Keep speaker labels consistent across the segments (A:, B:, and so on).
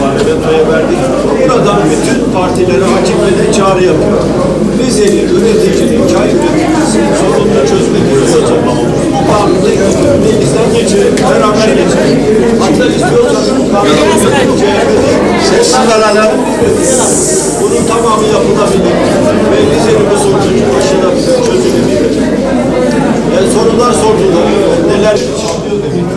A: parlamentoya verdik. Buradan bütün partilere hakimlere çağrı yapıyor. Rizeli üreticinin, çay üreticisinin sorununu çözmek istiyorsak bu kanunu meclisten geçirelim, beraber geçirelim. Hatta istiyorsanız bu kanunu CHP'de sessiz alalım. Bunun tamamı yapılabilir. Ve Rize'nin bu sorunu aşılabilir, çözülebilir. Yani sorular sordular. Neler yaşanıyor dedik.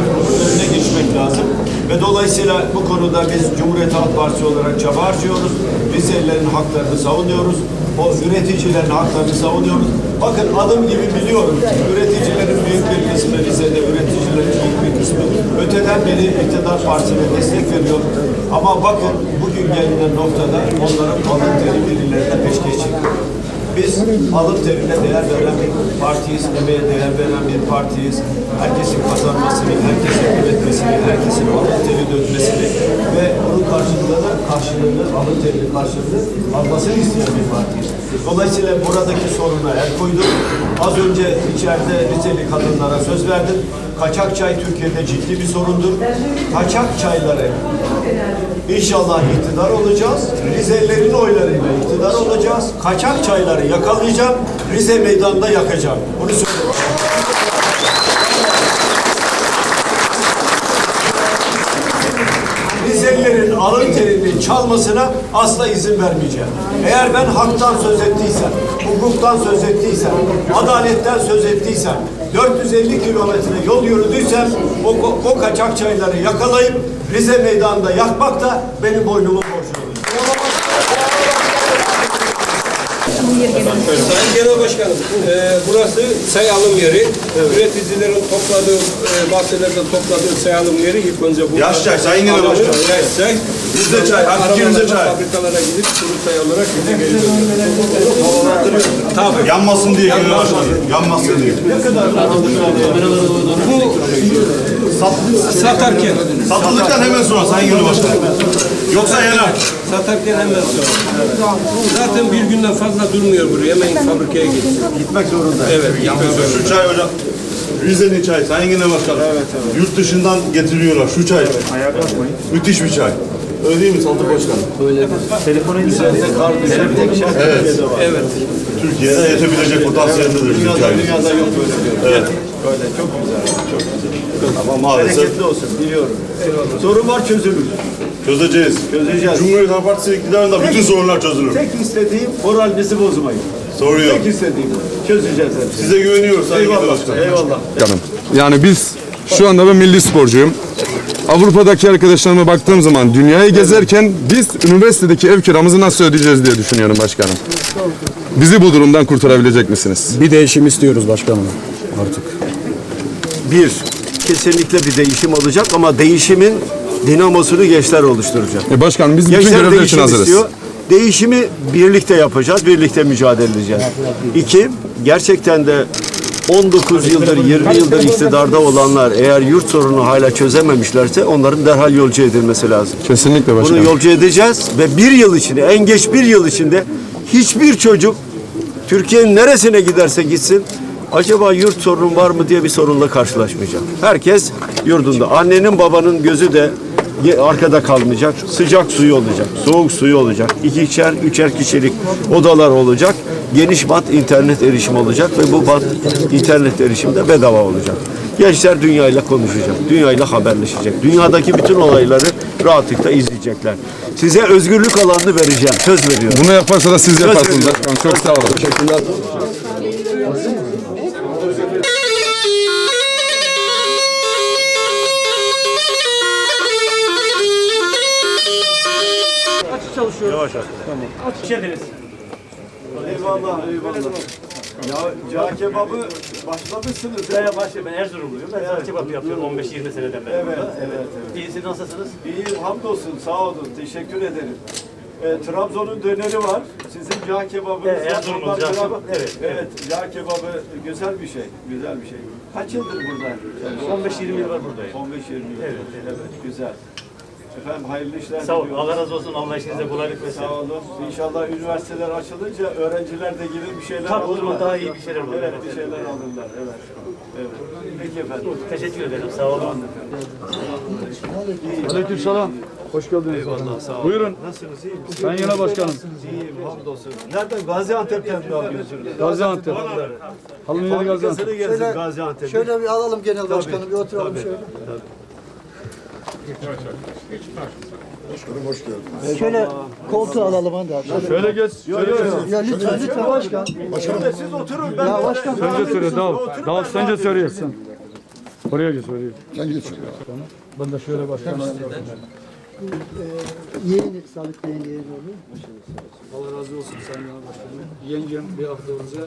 A: Önüne geçmek lazım. Ve dolayısıyla bu konuda biz Cumhuriyet Halk Partisi olarak çaba harcıyoruz. Rizelilerin haklarını savunuyoruz. O üreticilerin haklarını savunuyoruz. Bakın adım gibi biliyorum. Üreticilerin büyük bir kısmı Rize'de, üreticilerin büyük bir kısmı öteden beri iktidar partisine destek veriyor. Ama bakın bugün gelinen noktada onların alın teri birilerine peşkeş çekiyor. Biz alın terine değer veren bir partiyiz, emeğe değer veren bir partiyiz. Herkesin kazanmasını, herkesin üretmesini, herkesin alın teri dökmesini ve onun karşılığında da karşılığını, alın terinin karşılığını almasını isteyen bir partiyiz. Dolayısıyla buradaki soruna el koyduk. Az önce içeride Rizeli kadınlara söz verdim. Kaçak çay Türkiye'de ciddi bir sorundur. Kaçak çayları İnşallah iktidar olacağız. Rizelilerin oylarıyla iktidar olacağız. Kaçak çayları yakalayacağım. Rize meydanında yakacağım. Bunu söylüyorum. Rizelilerin alın terini çalmasına asla izin vermeyeceğim. Eğer ben haktan söz ettiysem, hukuktan söz ettiysem, adaletten söz ettiysem, 450 kilometre yol yürüdüysem o, o kaçak çayları yakalayıp Rize meydanında yakmak da benim boynumun borcu olur.
B: Sayın Genel Başkanım, e, burası say alım yeri. Üreticilerin topladığı, e, bahçelerden topladığı say alım yeri ilk önce bu.
C: Yaş çay, Sayın Genel Başkanım.
B: Yaş çay.
C: Bizde çay, hadi
B: Arabalarla
C: ikimize çay.
B: Fabrikalara gidip kuru çay olarak bize geri dönüyor. Tabii.
C: Yanmasın diye genel başkanım. Yanmasın diye.
B: Satarken,
C: Satıldıktan hemen sonra Sayın Genel Başkanım. Yoksa yanar.
B: Satarken hemen sonra. Zaten bir günden fazla durmuyor buraya. Hemen fabrikaya gitsin.
A: Gitmek zorunda.
B: Evet, gitmek zorunda.
C: Şu çay hocam. Rize'nin çayı Sayın Genel Başkanım. Evet, evet. Yurt dışından getiriyorlar şu çay. Müthiş bir çay. Öyle değil mi Saltuk Başkanım? Evet.
B: Evet.
C: Türkiye'de yetebilecek potansiyeldedir bu çay.
A: Dünyada yok böyle bir.
C: Evet.
A: Böyle çok güzel, çok güzel.
C: Ama maalesef
A: Bereketli olsun, biliyorum. Sorun var çözülür.
C: çözeceğiz.
A: Çözeceğiz.
C: Cumhuriyet Halk Partisi iktidarında bütün sorunlar çözülür.
A: Tek istediğim moralinizi bozmayın.
C: Sorun yok.
A: Tek istediğim. Çözeceğiz hepsini.
C: Size güveniyoruz
A: Eyvallah, eyvallah.
D: Başkanım. Yani biz şu anda ben milli sporcuyum. Avrupa'daki arkadaşlarıma baktığım zaman dünyayı gezerken biz üniversitedeki ev kiramızı nasıl ödeyeceğiz diye düşünüyorum başkanım. Bizi bu durumdan kurtarabilecek misiniz?
E: Bir değişim istiyoruz başkanım artık.
A: Bir, kesinlikle bir değişim olacak ama değişimin dinamosunu gençler oluşturacak.
D: E başkanım biz bütün
A: Gençler
D: görevler için hazırız.
A: istiyor. Değişimi birlikte yapacağız, birlikte mücadele edeceğiz. İki, gerçekten de 19 yıldır, 20 yıldır iktidarda olanlar eğer yurt sorunu hala çözememişlerse onların derhal yolcu edilmesi lazım.
D: Kesinlikle
A: Bunu
D: başkanım.
A: yolcu edeceğiz ve bir yıl içinde, en geç bir yıl içinde hiçbir çocuk Türkiye'nin neresine giderse gitsin acaba yurt sorunu var mı diye bir sorunla karşılaşmayacak. Herkes yurdunda. Annenin babanın gözü de arkada kalmayacak. Sıcak suyu olacak, soğuk suyu olacak. İkişer, üçer kişilik odalar olacak. Geniş bant internet erişimi olacak ve bu bant internet erişimi de bedava olacak. Gençler dünyayla konuşacak, dünyayla haberleşecek. Dünyadaki bütün olayları rahatlıkla izleyecekler. Size özgürlük alanını vereceğim, söz veriyorum.
D: Bunu yaparsa da siz yaparsınız
A: veriyorum.
D: Çok sağ olun.
A: Eyvallah, eyvallah. Ya cağ kebabı başlamışsınız.
F: Ya başka ben Erzurumluyum. Ben evet. kebap yapıyorum 15-20 seneden beri.
A: Evet,
F: burada.
A: evet, evet.
F: İyisiniz nasılsınız?
A: İyi, hamdolsun, sağ olun, teşekkür ederim. E, Trabzon'un döneri var. Sizin cağ kebabınız
F: Evet,
A: var.
F: Erzurum'un cağ kebabı, evet,
A: Evet, cağ kebabı güzel bir şey, güzel bir şey. Kaç yıldır burada? Yani
F: 15-20 yıl var buradayım.
A: 15-20 yıl.
F: Evet,
A: evet, güzel. Efendim hayırlı işler
F: Sağ olun.
A: diliyoruz.
F: Allah razı olsun. Allah işinize kolaylık versin.
A: Sağ olun. İnşallah üniversiteler açılınca öğrenciler de gibi bir şeyler
F: Tabii
A: alırlar.
F: daha iyi bir şeyler olur.
A: Evet, bir şeyler alırlar. Evet. Evet. Peki efendim.
F: Teşekkür ederim. Sağ olun.
E: Aleykümselam. Hoş geldiniz.
A: Eyvallah, sağ olun.
E: Buyurun.
A: Nasılsınız? İyi misiniz?
E: Ben yine başkanım.
A: İyiyim, hamdolsun. Nereden? Gaziantep'ten mi yapıyorsunuz?
E: Gaziantep. Halın yeri Gaziantep.
A: gezdim Gaziantep'te.
G: Şöyle bir alalım genel başkanı bir oturalım şöyle. Şöyle koltuğu alalım hadi abi. Şöyle.
E: Şöyle geç. Şöyle geç.
G: Ya lütfen lütfen başkan.
A: Şöyle siz oturun. Ben
G: Ya başkan
E: Sence söyle dal. Dal sence söylüyorsun. Oraya geç oraya. Sen geç. Ben de şöyle başkanım.
G: yeğeni Sadık Bey'in yeğeni oluyor.
E: Allah razı olsun Sayın Genel Başkanım. Yengem bir hafta önce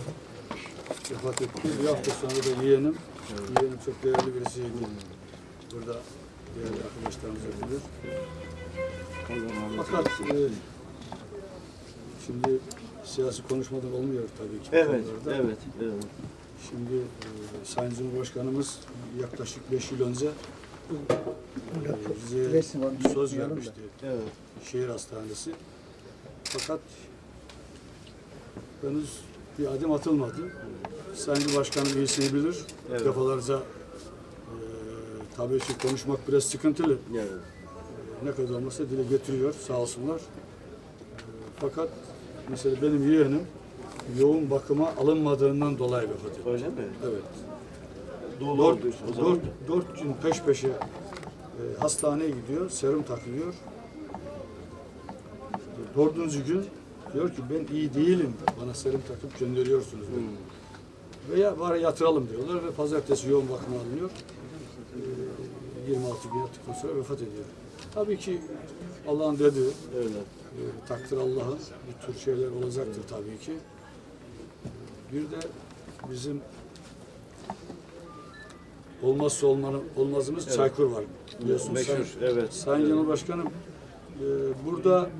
E: vefat etti. Bir hafta sonra da yeğenim. Yeğenim çok değerli birisiydi. Burada değerli arkadaşlarımız bilir. Fakat e, şimdi siyasi konuşmadan olmuyor tabii ki.
A: Evet,
E: konularda.
A: evet, evet.
E: Şimdi e, Sayın Cumhurbaşkanımız yaklaşık 5 yıl önce e, bize söz
G: da.
E: gelmişti.
A: Evet.
E: Şehir hastanesi. Fakat henüz bir adım atılmadı. Sayın Cumhurbaşkanım iyisini bilir.
A: Evet.
E: Defalarca e, tabii ki konuşmak biraz sıkıntılı.
A: Evet.
E: Ne kadar olmasa dile getiriyor sağ olsunlar. Fakat mesela benim yeğenim yoğun bakıma alınmadığından dolayı vefat etti.
A: Öyle mi?
E: Evet.
A: Dolu
E: Dört,
A: oldu o zaman.
E: dört, dört gün peş peşe e, hastaneye gidiyor, serum takılıyor. Dördüncü gün diyor ki ben iyi değilim, bana serum takıp gönderiyorsunuz. beni. Veya bari yatıralım diyorlar ve pazartesi yoğun bakıma alınıyor. E, 26 gün yattıktan sonra vefat ediyor. Tabii ki Allah'ın dediği,
A: Öyle.
E: e, takdir Allah'ın bu tür şeyler olacaktır tabii ki. Bir de bizim olmazsa olmanı, olmazımız Çaykur var. Biliyorsunuz.
A: Meşhur,
E: Sayın-
A: evet.
E: Sayın Genel Başkanım, e, burada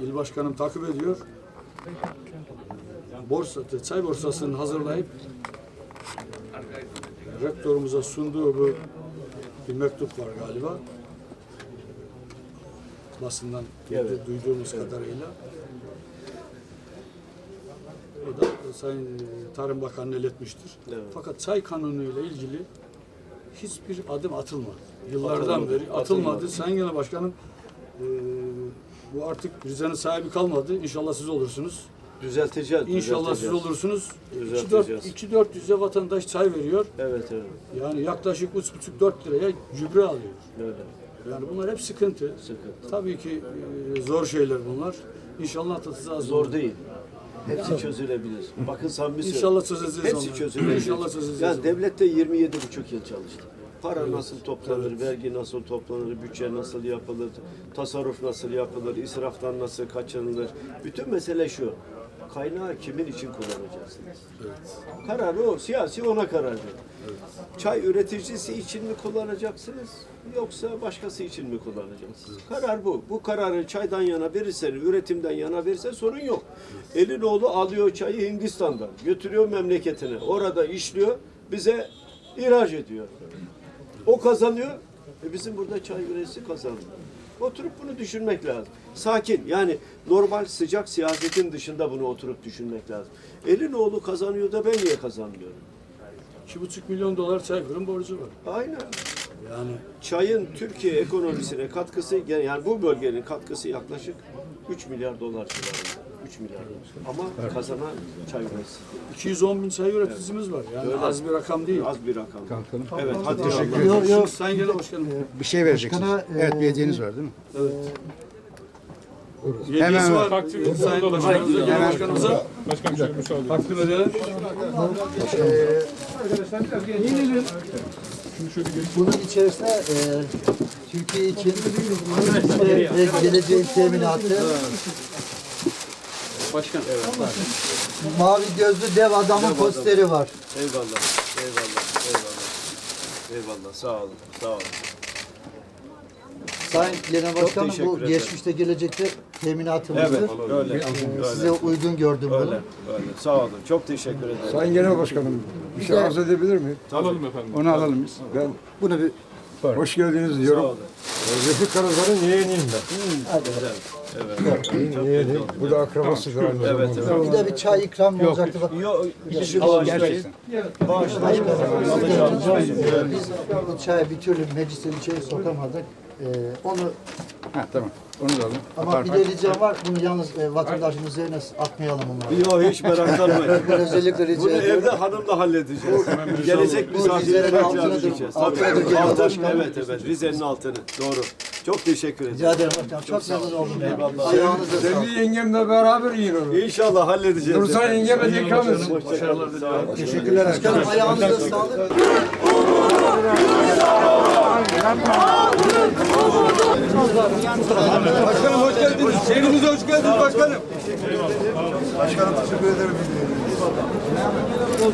E: il başkanım takip ediyor. Borsa, çay borsasını hazırlayıp rektörümüze sunduğu bu bir mektup var galiba. Basından
A: Evet.
E: duyduğumuz kadarıyla. O da Sayın Tarım Bakanı'na iletmiştir.
A: Evet.
E: Fakat çay kanunu ile ilgili hiçbir adım atılmadı. Yıllardan
A: Atılmadı,
E: beri atılmadı.
A: atılmadı.
E: Sayın Genel Başkanım e, bu artık Rize'nin sahibi kalmadı. İnşallah siz olursunuz.
A: Düzelteceğiz.
E: İnşallah siz
A: düzelteceğiz.
E: olursunuz.
A: Düzelteceğiz.
E: 2-400'e vatandaş çay veriyor.
A: Evet, evet.
E: Yani yaklaşık 3,5-4 liraya gübre alıyor.
A: Öyle.
E: Yani bunlar hep sıkıntı.
A: Sıkıntı.
E: Tabii ki e, zor şeyler bunlar. İnşallah da
A: Zor değil. Hepsi çözülebilir. Bakın samimi söylüyorum.
E: İnşallah çözeceğiz
A: Hepsi
E: onları.
A: çözülebilir.
E: İnşallah çözeceğiz
A: Ya
E: onları.
A: devlette 27 buçuk yıl çalıştı. Para nasıl toplanır, vergi nasıl toplanır, bütçe nasıl yapılır, tasarruf nasıl yapılır, israftan nasıl kaçınılır. Bütün mesele şu. Kaynağı kimin için kullanacaksınız? Kararı o. Siyasi ona karar verir. Çay üreticisi için mi kullanacaksınız yoksa başkası için mi kullanacaksınız? Karar bu. Bu kararı çaydan yana verirse, üretimden yana verirse sorun yok. Elinoğlu alıyor çayı Hindistan'dan, götürüyor memleketine. Orada işliyor, bize ihraç ediyor. O kazanıyor, e bizim burada çay üreticisi kazanıyor. Oturup bunu düşünmek lazım. Sakin yani normal sıcak siyasetin dışında bunu oturup düşünmek lazım. Elinoğlu kazanıyor da ben niye kazanmıyorum?
E: 2,5 milyon dolar Çaykur'un borcu var.
A: Aynen.
E: Yani
A: Çayın Türkiye ekonomisine katkısı yani bu bölgenin katkısı yaklaşık 3 milyar dolar civarında. 3 milyar. Ama kazanan çay üreticisi.
E: 210 bin çay üreticimiz var. Yani
A: Öyle.
E: az bir rakam değil.
A: Az bir rakam. Evet hadi Allah.
G: Yok yok.
E: Sayın Genel Başkanım.
H: Bir şey vereceksiniz.
G: Başkana,
H: evet
G: e,
H: bir hediyeniz var değil mi?
E: Hediyesi
H: Hemen-
E: var. Sayın Başkanımıza, Genel Başkanımıza takdim edelim.
G: Bunun içerisinde e, Türkiye için işte, ve geleceğin teminatı.
E: Başkan.
G: Mavi gözlü dev adamın posteri var.
A: Eyvallah. Eyvallah. Eyvallah. Eyvallah. Sağ olun. Sağ olun.
G: Sayın Genel Başkanım bu
A: ederim.
G: geçmişte gelecekte teminatımızı
A: Evet. Öyle.
G: e, size uygun gördüm bunu.
A: Öyle. Öyle. Sağ olun. Çok teşekkür ederim.
H: Sayın Genel Başkanım bir şey arz edebilir mi?
B: Alalım efendim.
H: Onu alalım biz. Ben
G: Bunu bir
H: Hoş geldiniz diyorum. Refik Karazan'ın yeğeniyim ben. Yeğeni. Bu da akrabası aynı zamanda.
G: Bir de bir çay ikram olacaktı. Bak.
A: Gidişi bağışlayın.
G: Biz bu çaya bir türlü mecliste bir şey sokamadık. Ee, onu
H: Ha tamam. Onu da alın.
G: ama bir de ricam var. Bunu yalnız e, vatandaşın üzerine atmayalım onları.
A: Yok hiç meraklanmayın.
G: Ben özellikle rica
A: Bunu
G: ediyorum.
A: evde hanımla halledeceğiz. Gelecek misafirlere
G: Rize'nin
A: ikram
G: altınıdır.
A: edeceğiz.
G: Altınadır
A: Tabii.
G: genel
A: Altın,
G: başkanım.
A: evet evet. Rize'nin altını. Doğru. Çok teşekkür ederim.
G: Rica ederim hocam. Çok memnun oldum. ya. Ayağınıza sağlık.
H: Sevgili yengemle beraber yiyin onu.
A: İnşallah halledeceğiz.
H: Dursan yengeme de etsin.
A: Başarılar. Olun.
G: Teşekkürler. Başkanım ayağınıza sağlık.
B: Başkanım hoş geldiniz. Şehrimize hoş geldiniz başkanım.